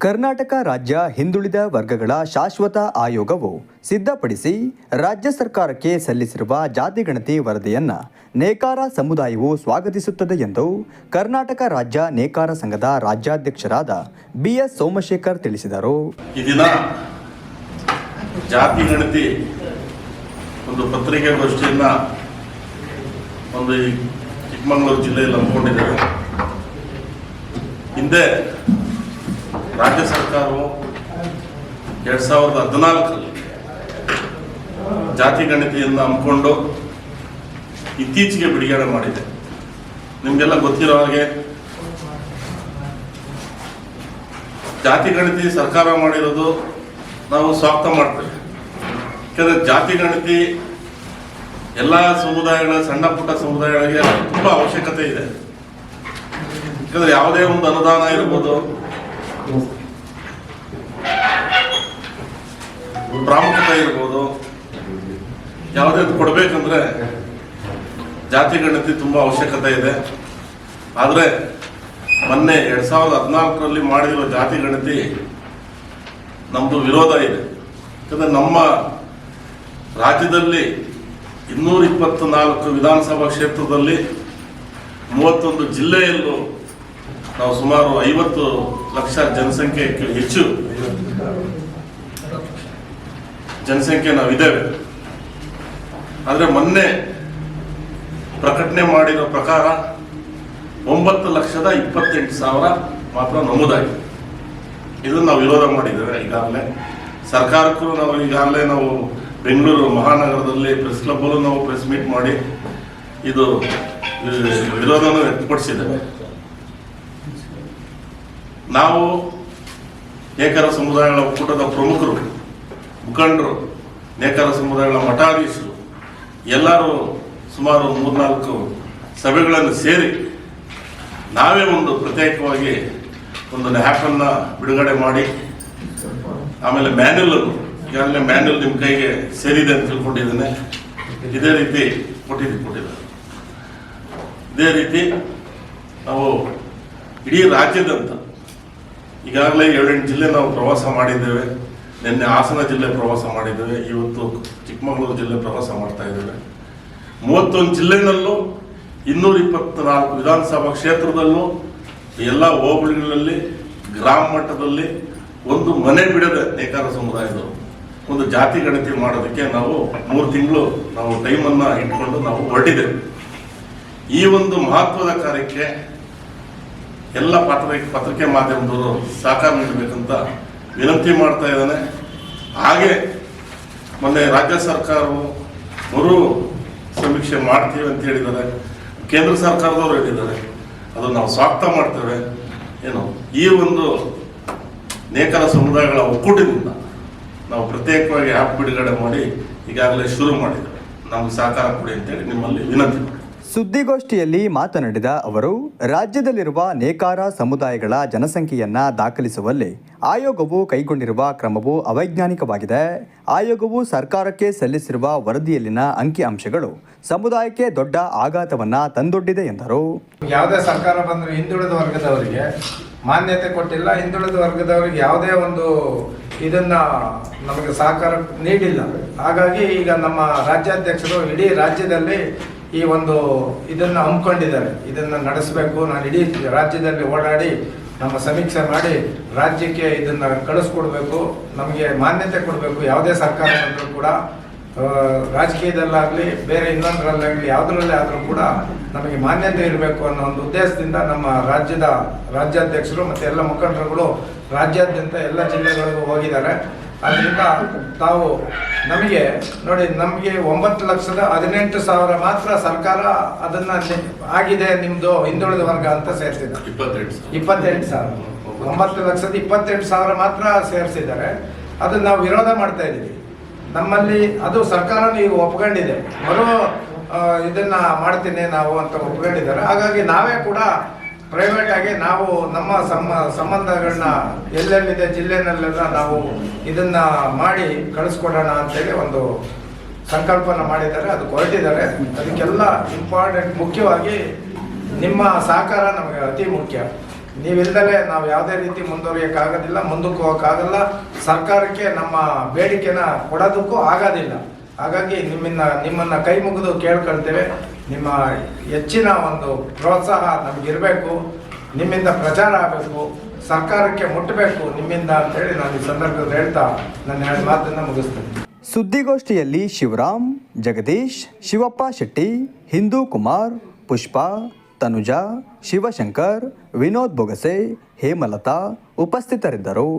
ಕರ್ನಾಟಕ ರಾಜ್ಯ ಹಿಂದುಳಿದ ವರ್ಗಗಳ ಶಾಶ್ವತ ಆಯೋಗವು ಸಿದ್ಧಪಡಿಸಿ ರಾಜ್ಯ ಸರ್ಕಾರಕ್ಕೆ ಸಲ್ಲಿಸಿರುವ ಜಾತಿಗಣತಿ ವರದಿಯನ್ನು ನೇಕಾರ ಸಮುದಾಯವು ಸ್ವಾಗತಿಸುತ್ತದೆ ಎಂದು ಕರ್ನಾಟಕ ರಾಜ್ಯ ನೇಕಾರ ಸಂಘದ ರಾಜ್ಯಾಧ್ಯಕ್ಷರಾದ ಬಿಎಸ್ ಸೋಮಶೇಖರ್ ತಿಳಿಸಿದರು. ಜಾತಿ ಗಣತಿ ಒಂದು ಪತ್ರಿಕಾಗೋಷ್ಠಿಯನ್ನ ಒಂದು ಚಿಕ್ಕಮಗಳೂರು ಜಿಲ್ಲೆಯಲ್ಲಿ ಹಮ್ಮಿಕೊಂಡಿದ್ದೇವೆ. ಹಿಂದೆ ರಾಜ್ಯ ಸರ್ಕಾರವು ಎರಡ್ ಸಾವಿರದ ಹದಿನಾಲ್ಕರಲ್ಲಿ ಜಾತಿ ಗಣತಿಯನ್ನು ಹಮ್ಮಿಕೊಂಡು ಇತ್ತೀಚೆಗೆ ಬಿಡುಗಡೆ ಮಾಡಿದೆ. ನಿಮಗೆಲ್ಲ ಗೊತ್ತಿರೋ ಹಾಗೆ ಜಾತಿ ಗಣತಿ ಸರ್ಕಾರ ಮಾಡಿರೋದು ನಾವು ಸ್ವಾಗತ ಮಾಡ್ತೇವೆ. ಯಾಕಂದ್ರೆ ಜಾತಿ ಗಣತಿ ಎಲ್ಲ ಸಮುದಾಯಗಳ, ಸಣ್ಣ ಪುಟ್ಟ ಸಮುದಾಯಗಳಿಗೆ ತುಂಬಾ ಅವಶ್ಯಕತೆ ಇದೆ. ಯಾಕಂದ್ರೆ ಯಾವುದೇ ಒಂದು ಅನುದಾನ ಇರ್ಬೋದು ಪ್ರಾಮುಖ್ಯತೆ ಇರ್ಬೋದು. ಯಾವುದೇ ಕೊಡಬೇಕಂದ್ರೆ ಜಾತಿ ಗಣತಿ ತುಂಬಾ ಅವಶ್ಯಕತೆ ಇದೆ. ಆದರೆ ಮೊನ್ನೆ ಎರಡ್ ಸಾವಿರದ ಹದಿನಾಲ್ಕರಲ್ಲಿ ಮಾಡಿರುವ ಜಾತಿ ಗಣತಿ ನಮ್ದು ವಿರೋಧ ಇದೆ. ಯಾಕಂದ್ರೆ ನಮ್ಮ ರಾಜ್ಯದಲ್ಲಿ ಇನ್ನೂರ ಇಪ್ಪತ್ನಾಲ್ಕು ವಿಧಾನಸಭಾ ಕ್ಷೇತ್ರದಲ್ಲಿ ಮೂವತ್ತೊಂದು ಜಿಲ್ಲೆಯಲ್ಲೂ ನಾವು ಸುಮಾರು ಐವತ್ತು ಲಕ್ಷ ಜನಸಂಖ್ಯೆ ಹೆಚ್ಚು. ಜನಸಂಖ್ಯೆ ನಾವಿದ್ದೇವೆ ಆದರೆ ಮೊನ್ನೆ ಪ್ರಕಟಣೆ ಮಾಡಿರೋ ಪ್ರಕಾರ ಒಂಬತ್ತು ಲಕ್ಷದ ಇಪ್ಪತ್ತೆಂಟು ಸಾವಿರ ಮಾತ್ರ ನಮೂದಾಗಿದೆ. ಇದನ್ನು ನಾವು ವಿರೋಧ ಮಾಡಿದ್ದೇವೆ ಈಗಾಗಲೇ. ಸರ್ಕಾರಕ್ಕೂ ನಾವು ಈಗಾಗಲೇ ನಾವು ಬೆಂಗಳೂರು ಮಹಾನಗರದಲ್ಲಿ ಪ್ರೆಸ್ ಕ್ಲಬ್ಬಲ್ಲೂ ನಾವು ಪ್ರೆಸ್ ಮೀಟ್ ಮಾಡಿ ಇದು, ವಿರೋಧನ ವ್ಯಕ್ತಪಡಿಸಿದ್ದೇವೆ. ನಾವು ನೇಕರ ಸಮುದಾಯಗಳ ಒಕ್ಕೂಟದ ಪ್ರಮುಖರು, ಮುಖಂಡರು, ನೇಕರ ಸಮುದಾಯಗಳ ಮಠಾಧೀಶರು, ಎಲ್ಲರೂ ಸುಮಾರು ಮೂರ್ನಾಲ್ಕು ಸಭೆಗಳನ್ನು ಸೇರಿ ನಾವೇ ಒಂದು ಪ್ರತ್ಯೇಕವಾಗಿ ಒಂದು ಆ್ಯಪನ್ನ ಬಿಡುಗಡೆ ಮಾಡಿ, ಆಮೇಲೆ ಮ್ಯಾನ್ಯಲ್ ಈಗಾಗಲೇ ಮ್ಯಾನ್ಯಲ್ ನಿಮ್ಮ ಕೈಗೆ ಸೇರಿದೆ ಅಂತ ತಿಳ್ಕೊಂಡಿದ್ದೇನೆ. ಇದೇ ರೀತಿ ಕೊಟ್ಟಿದ್ದು ಕೊಟ್ಟಿದ್ದಾರೆ. ಇದೇ ರೀತಿ ನಾವು ಇಡೀ ರಾಜ್ಯದಂತ ಈಗಾಗಲೇ ಏಳೆಂಟು ಜಿಲ್ಲೆ ನಾವು ಪ್ರವಾಸ ಮಾಡಿದ್ದೇವೆ. ನಿನ್ನೆ ಹಾಸನ ಜಿಲ್ಲೆ ಪ್ರವಾಸ ಮಾಡಿದ್ದೇವೆ. ಇವತ್ತು ಚಿಕ್ಕಮಗಳೂರು ಜಿಲ್ಲೆ ಪ್ರವಾಸ ಮಾಡ್ತಾ ಇದ್ದೇವೆ. ಮೂವತ್ತೊಂದು ಜಿಲ್ಲೆನಲ್ಲೂ ಇನ್ನೂರ ಇಪ್ಪತ್ನಾಲ್ಕು ವಿಧಾನಸಭಾ ಕ್ಷೇತ್ರದಲ್ಲೂ, ಎಲ್ಲ ಹೋಬಳಿಗಳಲ್ಲಿ, ಗ್ರಾಮ ಮಟ್ಟದಲ್ಲಿ ಒಂದು ಮನೆ ಬಿಡದೆ ನೇಕಾರ ಸಮುದಾಯದವರು, ಒಂದು ಜಾತಿ ಗಣತಿ ಮಾಡೋದಕ್ಕೆ ನಾವು ಮೂರು ತಿಂಗಳು ನಾವು ಟೈಮನ್ನು ಇಟ್ಕೊಂಡು ನಾವು ಹೊರಟಿದ್ದೇವೆ. ಈ ಒಂದು ಮಹತ್ವದ ಕಾರ್ಯಕ್ಕೆ ಎಲ್ಲ ಪತ್ರಿಕೆ ಪತ್ರಿಕೆ ಮಾಧ್ಯಮದವರು ಸಹಕಾರ ನೀಡಬೇಕಂತ ವಿನಂತಿ ಮಾಡ್ತಾ ಇದ್ದಾನೆ. ಹಾಗೆ ಮೊನ್ನೆ ರಾಜ್ಯ ಸರ್ಕಾರವು ಮರು ಸಮೀಕ್ಷೆ ಮಾಡ್ತೀವಿ ಅಂತ ಹೇಳಿದ್ದಾರೆ. ಕೇಂದ್ರ ಸರ್ಕಾರದವರು ಹೇಳಿದ್ದಾರೆ. ಅದನ್ನು ನಾವು ಸ್ವಾಗತ ಮಾಡ್ತೇವೆ. ಏನು, ಈ ಒಂದು ನೇಕರ ಸಮುದಾಯಗಳ ಒಕ್ಕೂಟದಿಂದ ನಾವು ಪ್ರತ್ಯೇಕವಾಗಿ ಆ್ಯಪ್ ಬಿಡುಗಡೆ ಮಾಡಿ ಈಗಾಗಲೇ ಶುರು ಮಾಡಿದ್ದೇವೆ. ನಮ್ಗೆ ಸಹಕಾರ ಕೊಡಿ ಅಂತೇಳಿ ನಿಮ್ಮಲ್ಲಿ ವಿನಂತಿ ಮಾಡಿ ಸುದ್ದಿಗೋಷ್ಠಿಯಲ್ಲಿ ಮಾತನಾಡಿದ ಅವರು, ರಾಜ್ಯದಲ್ಲಿರುವ ನೇಕಾರ ಸಮುದಾಯಗಳ ಜನಸಂಖ್ಯೆಯನ್ನ ದಾಖಲಿಸುವಲ್ಲಿ ಆಯೋಗವು ಕೈಗೊಂಡಿರುವ ಕ್ರಮವು ಅವೈಜ್ಞಾನಿಕವಾಗಿದೆ. ಆಯೋಗವು ಸರ್ಕಾರಕ್ಕೆ ಸಲ್ಲಿಸಿರುವ ವರದಿಯಲ್ಲಿನ ಅಂಕಿಅಂಶಗಳು ಸಮುದಾಯಕ್ಕೆ ದೊಡ್ಡ ಆಘಾತವನ್ನ ತಂದೊಡ್ಡಿದೆ ಎಂದರು. ಯಾವುದೇ ಸರ್ಕಾರ ಬಂದ್ರೆ ಹಿಂದುಳಿದ ವರ್ಗದವರಿಗೆ ಮಾನ್ಯತೆ ಕೊಟ್ಟಿಲ್ಲ. ಹಿಂದುಳಿದ ವರ್ಗದವರಿಗೆ ಯಾವುದೇ ಒಂದು ಇದನ್ನ ನಮಗೆ ಸಹಕಾರ ನೀಡಿಲ್ಲ. ಹಾಗಾಗಿ ಈಗ ನಮ್ಮ ರಾಜ್ಯಾಧ್ಯಕ್ಷರು ಇಡೀ ರಾಜ್ಯದಲ್ಲಿ ಈ ಒಂದು ಇದನ್ನು ಹಮ್ಮಿಕೊಂಡಿದ್ದಾರೆ. ಇದನ್ನ ನಡೆಸಬೇಕು. ನಾನು ಇಡೀ ರಾಜ್ಯದಲ್ಲಿ ಓಡಾಡಿ, ನಮ್ಮ ಸಮೀಕ್ಷೆ ಮಾಡಿ, ರಾಜ್ಯಕ್ಕೆ ಇದನ್ನ ಕಳಿಸ್ಕೊಡ್ಬೇಕು. ನಮಗೆ ಮಾನ್ಯತೆ ಕೊಡಬೇಕು. ಯಾವುದೇ ಸರ್ಕಾರ ಬಂದರೂ ಕೂಡ ರಾಜಕೀಯದಲ್ಲಾಗಲಿ, ಬೇರೆ ಇನ್ನೊಂದರಲ್ಲಾಗಲಿ, ಯಾವುದರಲ್ಲೇ ಆದರೂ ಕೂಡ ನಮಗೆ ಮಾನ್ಯತೆ ಇರಬೇಕು ಅನ್ನೋ ಒಂದು ಉದ್ದೇಶದಿಂದ ನಮ್ಮ ರಾಜ್ಯದ ರಾಜ್ಯಾಧ್ಯಕ್ಷರು ಮತ್ತು ಎಲ್ಲ ಮುಖಂಡರುಗಳು ರಾಜ್ಯಾದ್ಯಂತ ಎಲ್ಲ ಜಿಲ್ಲೆಗಳಿಗೂ ಹೋಗಿದ್ದಾರೆ. ಅದರಿಂದ ತಾವು ನಮಗೆ ನೋಡಿ ನಮಗೆ ಒಂಬತ್ತು ಲಕ್ಷದ ಹದಿನೆಂಟು ಸಾವಿರ ಮಾತ್ರ ಸರ್ಕಾರ ಅದನ್ನ ಆಗಿದೆ ನಿಮ್ದು ಹಿಂದುಳಿದ ವರ್ಗ ಅಂತ ಸೇರಿಸಿದ್ದಾರೆ. ಇಪ್ಪತ್ತೆಂಟು ಸಾವಿರ. ಒಂಬತ್ತು ಲಕ್ಷದ ಇಪ್ಪತ್ತೆಂಟು ಸಾವಿರ ಮಾತ್ರ ಸೇರಿಸಿದ್ದಾರೆ. ಅದನ್ನ ನಾವು ವಿರೋಧ ಮಾಡ್ತಾ ಇದ್ದೀವಿ. ನಮ್ಮಲ್ಲಿ ಅದು ಸರ್ಕಾರ ಈಗ ಒಪ್ಕೊಂಡಿದೆ. ಮರು ಇದನ್ನ ಮಾಡ್ತೀನಿ ನಾವು ಅಂತ ಒಪ್ಕೊಂಡಿದ್ದಾರೆ. ಹಾಗಾಗಿ ನಾವೇ ಕೂಡ ಪ್ರೈವೇಟ್ ಆಗಿ ನಾವು ನಮ್ಮ ಸಂಬಂಧಗಳನ್ನ ಎಲ್ಲೆಲ್ಲಿದೆ ಜಿಲ್ಲೆನಲ್ಲೆಲ್ಲ ನಾವು ಇದನ್ನ ಮಾಡಿ ಕಳಿಸ್ಕೊಡೋಣ ಅಂತೇಳಿ ಒಂದು ಸಂಕಲ್ಪನ ಮಾಡಿದ್ದಾರೆ, ಅದು ಹೊರಟಿದ್ದಾರೆ. ಅದಕ್ಕೆಲ್ಲ ಇಂಪಾರ್ಟೆಂಟ್ ಮುಖ್ಯವಾಗಿ ನಿಮ್ಮ ಸಹಕಾರ ನಮಗೆ ಅತಿ ಮುಖ್ಯ. ನೀವಿಲ್ದಲೇ ನಾವು ಯಾವುದೇ ರೀತಿ ಮುಂದುವರಿಯೋಕ್ಕಾಗೋದಿಲ್ಲ, ಮುಂದಕ್ಕೆ ಹೋಗೋಕ್ಕಾಗಲ್ಲ. ಸರ್ಕಾರಕ್ಕೆ ನಮ್ಮ ಬೇಡಿಕೆನ ಕೊಡೋದಕ್ಕೂ ಆಗೋದಿಲ್ಲ. ಹಾಗಾಗಿ ನಿಮ್ಮನ್ನ ನಿಮ್ಮನ್ನ ಕೈ ಮುಗಿದು ಕೇಳ್ಕೊಳ್ತೇವೆ. ನಿಮ್ಮ ಹೆಚ್ಚಿನ ಒಂದು ಪ್ರೋತ್ಸಾಹ ನಮಗಿರಬೇಕು, ನಿಮ್ಮಿಂದ ಪ್ರಚಾರ ಆಗಬೇಕು, ಸರ್ಕಾರಕ್ಕೆ ಮುಟ್ಟಬೇಕು ನಿಮ್ಮಿಂದ ಅಂತೇಳಿ ನಾನು ಈ ಸಂದರ್ಭದಲ್ಲಿ ಹೇಳ್ತಾ ನನ್ನ ಎರಡು ಮಾತನ್ನು ಮುಗಿಸ್ತೇನೆ. ಸುದ್ದಿಗೋಷ್ಠಿಯಲ್ಲಿ ಶಿವರಾಮ್, ಜಗದೀಶ್, ಶಿವಪ್ಪ ಶೆಟ್ಟಿ, ಹಿಂದೂ ಕುಮಾರ್, ಪುಷ್ಪ, ತನುಜಾ, ಶಿವಶಂಕರ್, ವಿನೋದ್ ಬೊಗಸೆ, ಹೇಮಲತಾ ಉಪಸ್ಥಿತರಿದ್ದರು.